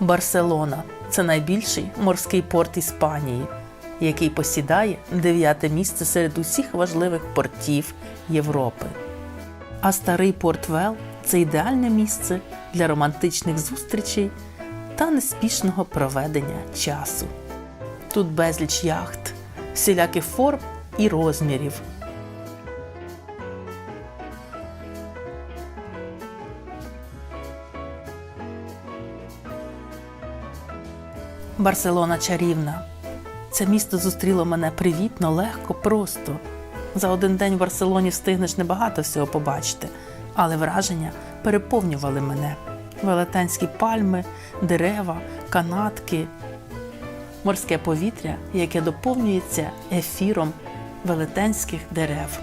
Барселона це найбільший морський порт Іспанії, який посідає дев'яте місце серед усіх важливих портів Європи. А старий порт Вел це ідеальне місце для романтичних зустрічей та неспішного проведення часу. Тут безліч яхт, всіляких форм і розмірів. Барселона чарівна. Це місто зустріло мене привітно, легко, просто. За один день в Барселоні встигнеш небагато всього побачити, але враження переповнювали мене. Велетенські пальми, дерева, канатки, морське повітря, яке доповнюється ефіром велетенських дерев.